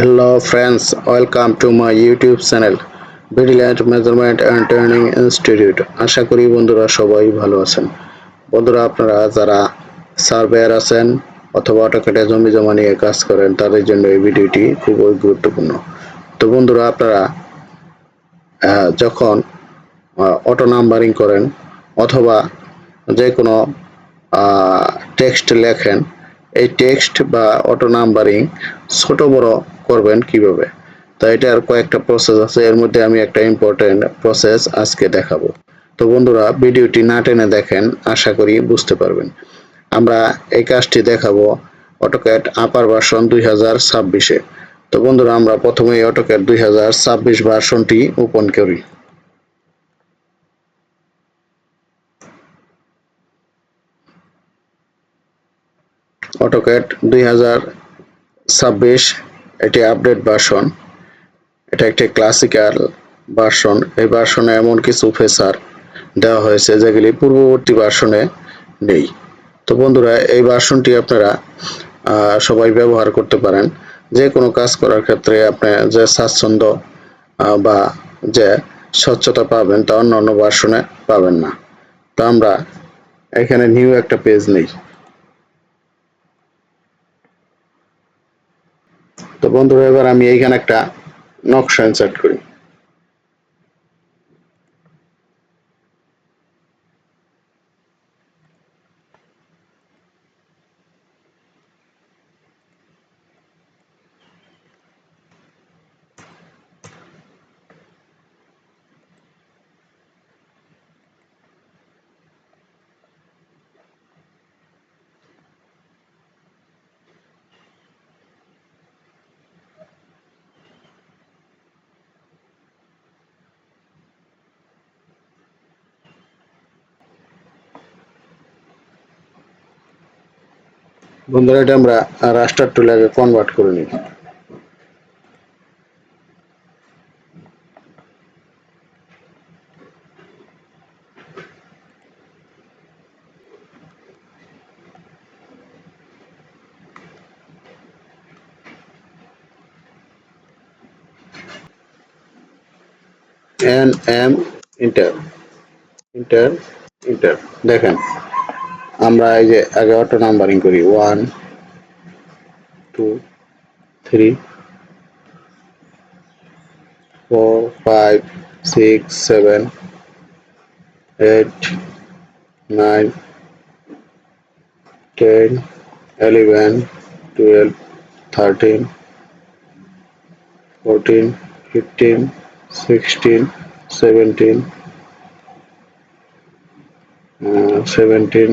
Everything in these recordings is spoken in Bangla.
Hello friends, welcome to my YouTube channel Brilliant Measurement and Training Institute. আশা করি বন্ধুরা সবাই ভালো আছেন। বন্ধুরা আপনারা যারা সার্ভেয়ার আছেন অথবা অটোকেটে জমি জমা নিয়ে কাজ করেন তাদের জন্য এই ভিডিওটি খুবই গুরুত্বপূর্ণ। তো বন্ধুরা আপনারা যখন অটো নাম্বারিং করেন অথবা যে কোনো টেক্সট লেখেন এই টেক্সট বা অটো নাম্বারিং ছোট বড় করবেন কীভাবে? তো এটার কয়েকটা প্রসেস আছে, এর মধ্যে আমি একটা ইম্পর্টেন্ট প্রসেস আজকে দেখাবো। তো বন্ধুরা, ভিডিওটি না টেনে দেখেন, আশা করি বুঝতে পারবেন। আমরা এই কাজটি দেখাবো অটোক্যাট আপার ভার্সন দুই হাজার ছাব্বিশে। তো বন্ধুরা, আমরা প্রথমে অটোক্যাট দুই হাজার ছাব্বিশ ভার্সনটি ওপেন করি। অটোক্যাট দুই হাজার ছাব্বিশ এটি আপডেট ভার্সন। এটা একটি ক্লাসিক্যাল ভার্সন। এই ভার্সনে এমন কিছু ফেসার দেওয়া হয়েছে যেগুলি পূর্ববর্তী ভার্সনে নেই। তো বন্ধুরা, এই ভার্সনটি আপনারা সবাই ব্যবহার করতে পারেন। যে কোনো কাজ করার ক্ষেত্রে আপনি যে স্বাচ্ছন্দ্য বা যে স্বচ্ছতা পাবেন তা অন্য অন্য ভার্সনে পাবেন না। তো আমরা এখানে নিউ একটা পেজ নেই। তো বন্ধুরা এবার আমি এইখানে একটা নকশা ইনসার্ট করি। বন্ধুরা, এটা আমরা রাস্টার টুলে আগে কনভার্ট করে নিই। N M enter enter enter দেখেন। আমরা এই যে আগে অটো নাম্বারিং করি one two three four five six seven eight nine ten eleven twelve thirteen fourteen fifteen sixteen seventeen seventeen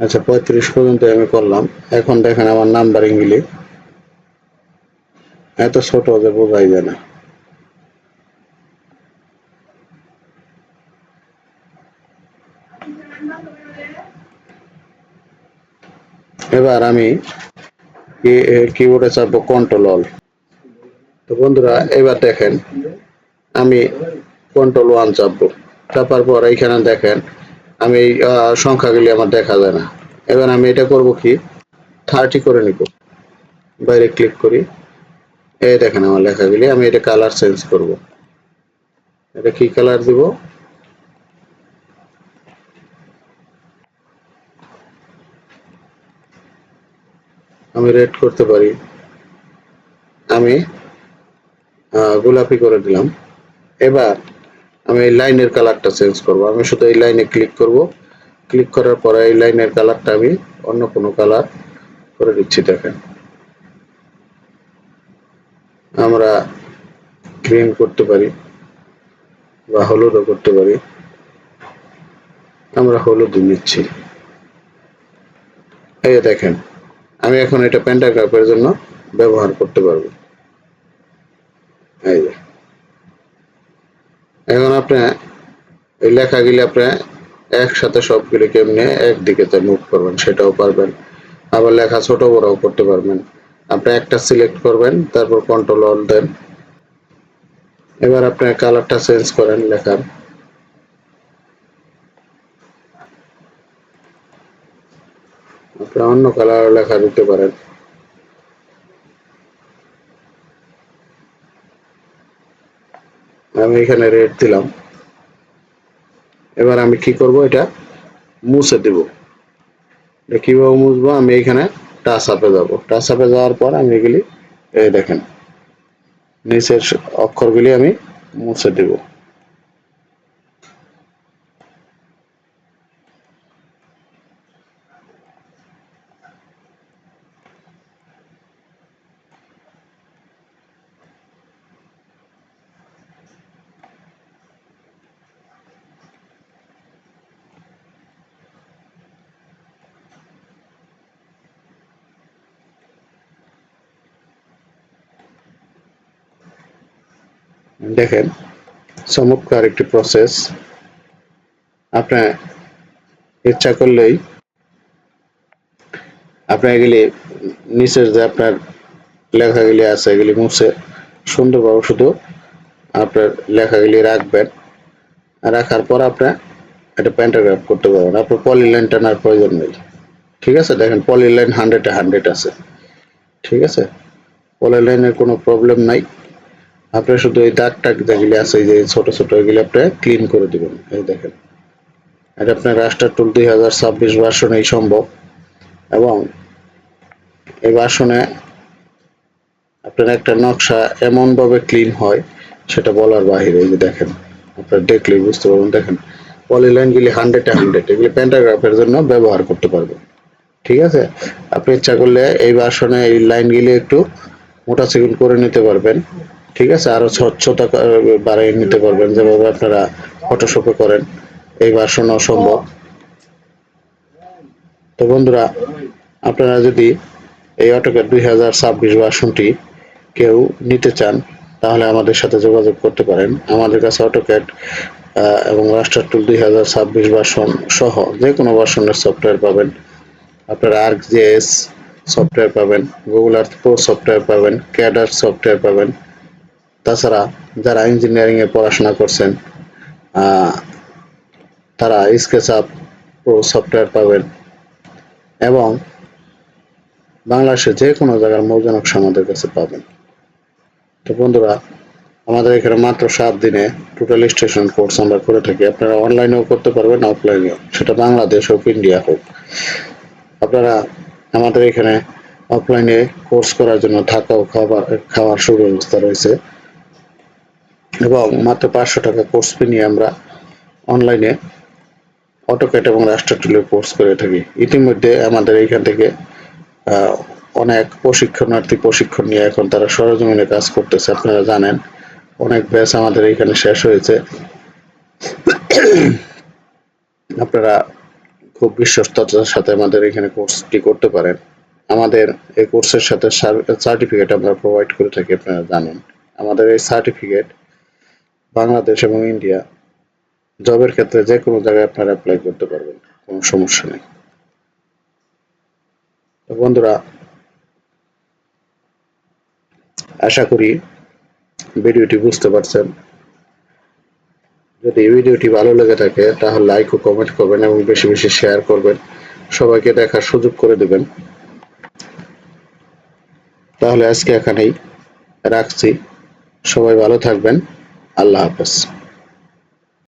আচ্ছা পঁয়ত্রিশ পর্যন্ত আমি করলাম। এখন দেখেন আমার নাম্বারিং গুলি এত ছোট যে বোঝাই যায় না। এবার আমি কিবোর্ডে চাপবো কন্ট্রোল অল তো বন্ধুরা, এবার দেখেন, আমি কন্ট্রোল ওয়ান চাপবো। চাপার পর এইখানে দেখেন আমি এই সংখ্যাগুলি আমার দেখা যায় না। এবার আমি এটা করব কি? থার্টি করে নিব। বাইরে ক্লিক করি। এই দেখেন আমার লেখাগুলি, আমি এটা কালার চেঞ্জ করব। এটা কি কালার দিব? আমি রেড করতে পারি। আমি গোলাপি করে দিলাম। এবার আমি এই লাইনের কালারটা চেঞ্জ করব। আমি শুধু এই লাইনে ক্লিক করব। ক্লিক করার পরে এই লাইনের কালারটা আমি অন্য কোনো কালার করে দিচ্ছি, দেখেন। আমরা গ্রিন করতে পারি বা হলুদও করতে পারি। আমরা হলুদ নিচ্ছি। এই দেখেন, আমি এখন এটা প্যান্টাগ্রাফের জন্য ব্যবহার করতে পারব। এই যে। এখন আপনি এই লেখাগুলি আপনি একসাথে সবগুলি একদিকে মুভ করবেন, সেটাও পারবেন। আবার লেখা ছোট বড়ও করতে পারবেন। আপনি একটা সিলেক্ট করবেন, তারপর কন্ট্রোল অল দেন। এবার আপনি কালারটা চেঞ্জ করেন লেখার। আপনি অন্য কালার লেখা দিতে পারেন। আমি এখানে রেড দিলাম। এবার আমি কি করব? এটা মুছে দেব। এটা কীভাবে মুছবো? আমি এখানে টাচ আপে যাব। টাচ আপে যাওয়ার পর আমি এগুলি দেখেন, নিচের অক্ষরগুলি আমি মুছে দেব। দেখেন, চমৎকার একটি প্রসেস আপনার ইচ্ছা করলেই আপনার এগুলি নিচের যে আপনার লেখাগুলি আছে, এগুলি মুছে সুন্দরভাবে শুধু আপনার লেখাগুলি রাখবেন। রাখার পর আপনার একটা প্যান্টাগ্রাফ করতে পারবেন। আপনার পলিলাইন টানার প্রয়োজন নেই। ঠিক আছে? দেখেন পলিলাইন হান্ড্রেডে হান্ড্রেড আছে। ঠিক আছে? পলিলাইনের কোনো প্রবলেম নাই। আপনি শুধু এই দাগ টাগ যেগুলি আছে, এই যে ছোট ছোট, এগুলি আপনি ক্লিন করে দিবেন। এই দেখেন। এটা আপনার রাস্টার টুল দুই হাজার ছাব্বিশ ভার্সনেই সম্ভব। এবং এই ভার্সনে আপনার একটা নকশা এমনভাবে ক্লিন হয়, সেটা বলার বাহিরে, এই যে দেখেন। আপনার দেখলেই বুঝতে পারবেন, দেখেন। পলিলাইনগুলি হান্ড্রেড হান্ড্রেড এগুলি প্যান্টাগ্রাফের জন্য ব্যবহার করতে পারবেন। ঠিক আছে? আপনি ইচ্ছা করলে এই ভার্সনে এই লাইনগুলি একটু মোটা চিকুন করে নিতে পারবেন। ঠিক আছে, আরও স্বচ্ছতা বাড়িয়ে নিতে পারবেন, যেভাবে আপনারা ফটোশপে করেন, এই ভার্সন অসম্ভব তো বন্ধুরা, আপনারা যদি এই অটোক্যাড দুই হাজার ছাব্বিশ ভার্সনটি কেউ নিতে চান, তাহলে আমাদের সাথে যোগাযোগ করতে পারেন। আমাদের কাছে অটোক্যাড এবং রাস্টার টুল দুই হাজার ছাব্বিশ ভার্সন সহ যে কোনো ভার্সনের সফটওয়্যার পাবেন। আপনারা আর্ক জেএস সফটওয়্যার পাবেন গুগল আর্থ প্রো সফটওয়্যার পাবেন ক্যাডার সফটওয়্যার পাবেন। তাছাড়া যারা ইঞ্জিনিয়ারিং এ পড়াশোনা করছেন তারা স্কেচ আপ প্রো সফটওয়্যার পাবেন এবং বাংলাদেশে যে কোনো জায়গার মৌজা নকশা আমাদের কাছে পাবেন। তো বন্ধুরা, আমাদের এখানে মাত্র সাত দিনে টোটাল স্টেশন কোর্স আমরা করে থাকি। আপনারা অনলাইনেও করতে পারবেন অফলাইনেও সেটা বাংলাদেশ হোক ইন্ডিয়া হোক। আপনারা আমাদের এখানে অফলাইনে কোর্স করার জন্য থাকা ও খাবার, খাওয়ার সুব্যবস্থা রয়েছে। এবং মাত্র পাঁচশো টাকা কোর্স ফি নিয়ে আমরা অনলাইনে অটোক্যাট এবং রাস্টার টুলের কোর্স করে থাকি। ইতিমধ্যে আমাদের এইখান থেকে অনেক প্রশিক্ষণার্থী প্রশিক্ষণ নিয়ে এখন তারা সরজমিনে কাজ করতেছে, আপনারা জানেন। অনেক ব্যাচ আমাদের এখানে শেষ হয়েছে। আপনারা খুব বিশ্বস্ততার সাথে আমাদের এখানে কোর্সটি করতে পারেন। আমাদের এই কোর্সের সাথে সার্টিফিকেট আমরা প্রোভাইড করে থাকি, আপনারা জানেন। আমাদের এই সার্টিফিকেট বাংলাদেশ এবং ইন্ডিয়া জবের ক্ষেত্রে যে কোনো জায়গায় আপনারা অ্যাপ্লাই করতে পারবেন, কোনো সমস্যা নেই। তো বন্ধুরা, আশা করি ভিডিওটি বুঝতে পারছেন। যদি ভিডিওটি ভালো লেগে থাকে, তাহলে লাইক ও কমেন্ট করবেন এবং বেশি বেশি শেয়ার করবেন। সবাইকে দেখার সুযোগ করে দেবেন। তাহলে আজকে এখানেই রাখছি। সবাই ভালো থাকবেন। আল্লাহ হাফেজ।